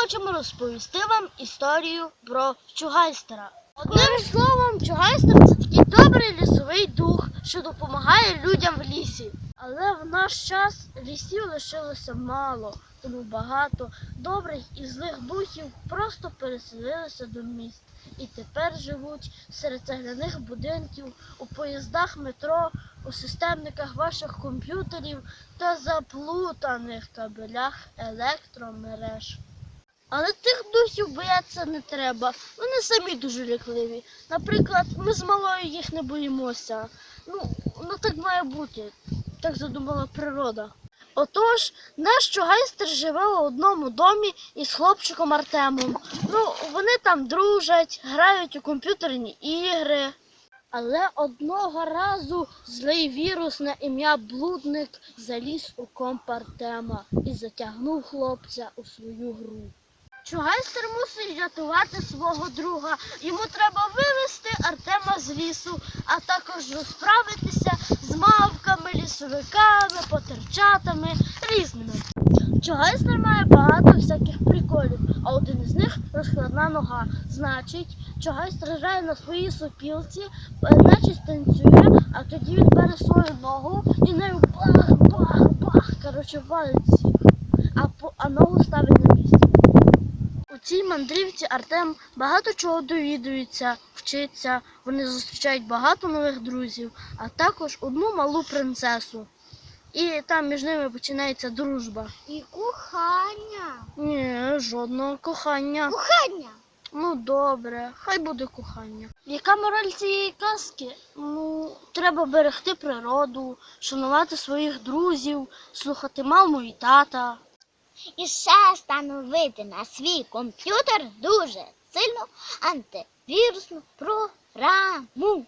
хочемо розповісти вам історію про чугайстера. Одним словом, чугайстер це такий добрий лісовий дух, що допомагає людям в лісі. Але в наш час лісів лишилося мало, тому багато добрих і злих духів просто переселилися до міст і тепер живуть серед цегляних будинків, у поїздах метро, у системниках ваших комп'ютерів та заплутаних кабелях електромереж. Але тих духів боятися не треба. Вони самі дуже лякливі. Наприклад, ми з малою їх не боїмося. Ну, ну так має бути. Так задумала природа. Отож, наш чугайстер живе у одному домі із хлопчиком Артемом. Ну, вони там дружать, грають у комп'ютерні ігри. Але одного разу злий вірус на ім'я Блудник заліз у комп Артема і затягнув хлопця у свою гру. Чугайстер мусить рятувати свого друга. Йому треба вивезти Артема з лісу, а також розправитися з мавками, лісовиками, потерчатами, різними. Чугайстер має багато всяких приколів, а один із них розкладна нога. Значить, чугайстер грає на своїй сопілці, е, наче станцює, а тоді він бере свою ногу і нею бах, бах, бах, коротше, валить всіх, а, а ногу ставить на цій мандрівці Артем багато чого довідується, вчиться. Вони зустрічають багато нових друзів, а також одну малу принцесу. І там між ними починається дружба. І кохання. Ні, жодного кохання. Кохання. Ну добре, хай буде кохання. Яка мораль цієї казки? Ну, треба берегти природу, шанувати своїх друзів, слухати маму і тата. І ще встановити на свій комп'ютер дуже сильну антивірусну програму.